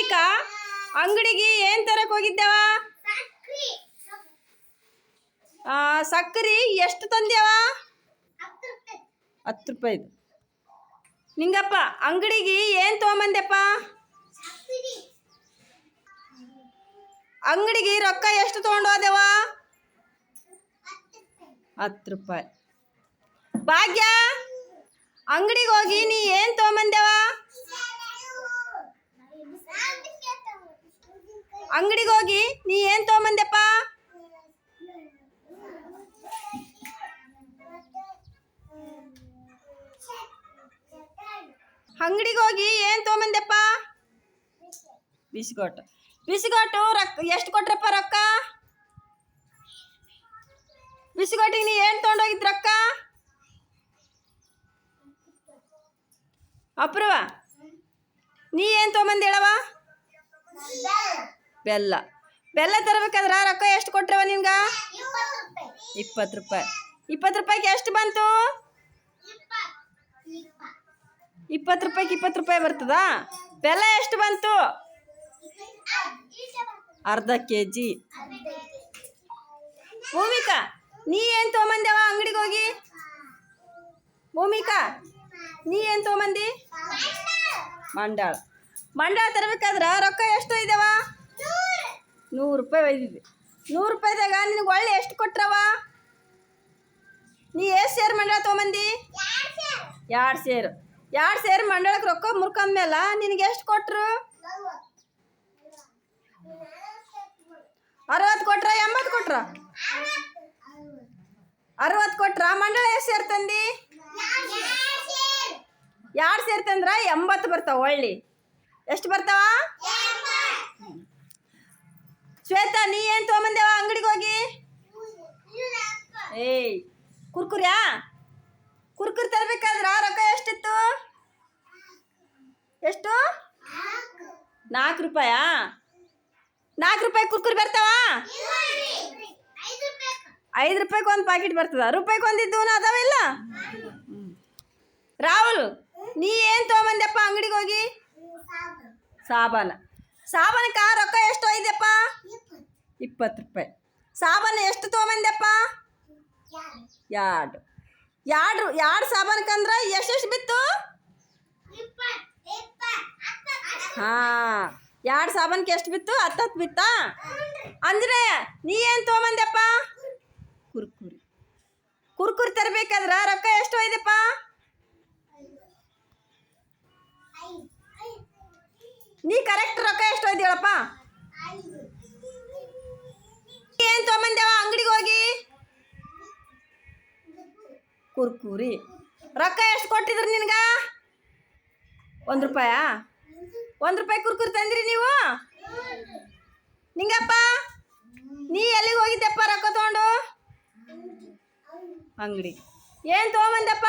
ಭೂಮಿಕಾ ಅಂಗಡಿಗೆ ಏನ್ ತರಕ್ ಹೋಗಿದ್ದೇವ? ಸಕ್ಕರೆ ಎಷ್ಟು ತಂದ್ಯಾವ? ಹತ್ತು ರೂಪಾಯಿದು ನಿಂಗಪ್ಪ, ಅಂಗಡಿಗೆ ಏನು ತೊಗೊಂಬಂದ್ಯಪ್ಪ? ಅಂಗಡಿಗೆ ರೊಕ್ಕ ಎಷ್ಟು ತೊಗೊಂಡು ಹೋದೆವ? ಹತ್ತು ರೂಪಾಯಿ. ಭಾಗ್ಯ, ಅಂಗಡಿಗೆ ಹೋಗಿ ನೀ ಏನ್ ತೊಗೊಂಬಂದ್ಯವ? ಅಂಗಡಿಗೆ ಹೋಗಿ ನೀ ಏನು ತಗೊಂಬಂದ್ಯಪ್ಪ? ಅಂಗಡಿಗೆ ಹೋಗಿ ಏನು ತೊಗೊಂಬಂದ್ಯಪ್ಪ? ಬಿಸ್ಕೊಟ್ಟು ಬಿಸ್ಕೊಟ್ಟು ರೊಕ್ಕ ಎಷ್ಟು ಕೊಟ್ರಪ್ಪ ರೊಕ್ಕ? ಬಿಸ್ಕೊಟ್ಟಿಗೆ ನೀ ಏನು ತೊಗೊಂಡೋಗಿದ್ ರೊಕ್ಕ? ಅಪ್ರವ ನೀ ಏನು ತೊಗೊಂಬಂದು ಹೇಳವ ಬೆಲ್ಲ. ಬೆಲ್ಲ ತರಬೇಕಾದ್ರ ರೊಕ್ಕ ಎಷ್ಟು ಕೊಟ್ರವ ನಿಮ್ಗ ಇಪ್ಪತ್ತು ರೂಪಾಯಿ. ಇಪ್ಪತ್ತು ರೂಪಾಯಿಗೆ ಎಷ್ಟು ಬಂತು? ಇಪ್ಪತ್ತು ರೂಪಾಯಿಗೆ ಇಪ್ಪತ್ತು ರೂಪಾಯಿ ಬರ್ತದಾ? ಬೆಲ್ಲ ಎಷ್ಟು ಬಂತು? ಅರ್ಧ ಕೆ ಜಿ ಭೂಮಿಕಾ ನೀ ಏನು ತೊಗೊಂಬಂದೆವ ಅಂಗಡಿಗೆ ಹೋಗಿ? ಭೂಮಿಕಾ ನೀ ಏನು ತೊಗೊಂಬಂದಿ? ಮಂಡಾಳ. ಮಂಡಾಳ. ತರಬೇಕಾದ್ರ ರೊಕ್ಕ ಎಷ್ಟು ನೂರು ರೂಪಾಯಿ ಒಯ್ದಿದ್ವಿ ನೂರು ರೂಪಾಯಿದಾಗ ನಿನಗೆ ಒಳ್ಳೆ ಎಷ್ಟು ಕೊಟ್ರವ ನೀ ಎಷ್ಟು ಸೇರು ಮಂಡಾಳ ತೊಗೊಂಬಂದಿ? ಎರಡು ಸೇರು. ಎರಡು ಸೇರು ಮಂಡಳಕ್ಕೆ ರೊಕ್ಕ ಮುರ್ಕೊಂಡ್ಮೇಲೆ ನಿನಗೆ ಎಷ್ಟು ಕೊಟ್ರು? ಅರವತ್ತು ಕೊಟ್ರ ಎಂಬತ್ತು ಕೊಟ್ರ? ಅರವತ್ತು ಕೊಟ್ರ ಮಂಡಳ ಎಷ್ಟು ಸೇರು ತಂದಿ? ಎರಡು ಸೇರು ತಂದ್ರ ಎಂಬತ್ತು ಬರ್ತಾವ ಒಳ್ಳಿ. ಎಷ್ಟು ಬರ್ತಾವ? ಶ್ವೇತಾ, ನೀ ಏನು ತೊಗೊಂಬಂದೇವ ಅಂಗಡಿಗೆ ಹೋಗಿ? ಏಯ್, ಕುರ್ಕುರ್ಯಾ? ಕುರ್ಕುರ್ ತರಬೇಕಾದ್ರ ರೊಕ್ಕ ಎಷ್ಟಿತ್ತು? ಎಷ್ಟು? ನಾಲ್ಕು ರೂಪಾಯಾ? ನಾಲ್ಕು ರೂಪಾಯಿ ಕುರ್ಕುರ್ ಬರ್ತಾವ? ಐದು ರೂಪಾಯಿಗೆ ಒಂದು ಪ್ಯಾಕೆಟ್ ಬರ್ತದ. ರೂಪಾಯಿಗೆ ಒಂದಿದ್ದು ಅದಾವ ಇಲ್ಲ. ರಾಹುಲ್, ನೀ ಏನು ತೊಗೊಂಬಂದ್ಯಪ್ಪ ಅಂಗಡಿಗೆ ಹೋಗಿ? ಸಾಬಾನ. ಸಾಬಾನಕ್ಕ ರೊಕ್ಕ ಎಷ್ಟು ಒಯ್ದಪ್ಪ ಇಪ್ಪತ್ತು ರೂಪಾಯಿ. ಸಾಬಾನು ಎಷ್ಟು ತೊಗೊಂಬಂದ್ಯಪ್ಪ? ಎರಡು. ಎರಡು ಎರಡು ಸಾಬಾನಕ್ಕಂದ್ರೆ ಎಷ್ಟೆಷ್ಟು ಬಿತ್ತು? ಹಾಂ, ಎರಡು ಸಾಬಾನ್ಗೆ ಎಷ್ಟು ಬಿತ್ತು? ಹತ್ತತ್ತು ಬಿತ್ತಾ? ಅಂದರೆ ನೀ ಏನು ತೊಗೊಂಬಂದ್ಯಪ್ಪ? ಕುರ್ಕುರಿ. ಕುರ್ಕುರಿ ತರಬೇಕಾದ್ರೆ ರೊಕ್ಕ ಎಷ್ಟು ಒಯ್ದಪ್ಪ? ನೀ ಕರೆಕ್ಟ್ ರೊಕ್ಕ ಎಷ್ಟು ಒಯ್ದು ಕುರ್ಕುರಿ. ರೊಕ್ಕ ಎಷ್ಟು ಕೊಟ್ಟಿದ್ರು ನಿನ್ಗ? ಒಂದು ರೂಪಾಯ? ಒಂದು ರೂಪಾಯಿ ಕುರ್ಕುರಿ ತಂದ್ರಿ ನೀವು? ನಿಂಗಪ್ಪ, ನೀ ಎಲ್ಲಿಗೆ ಹೋಗಿದ್ದೆಪ್ಪ ರೊಕ್ಕ ತಗೊಂಡು? ಅಂಗಡಿ. ಏನು ತೊಗೊಂಬಂದಪ್ಪ?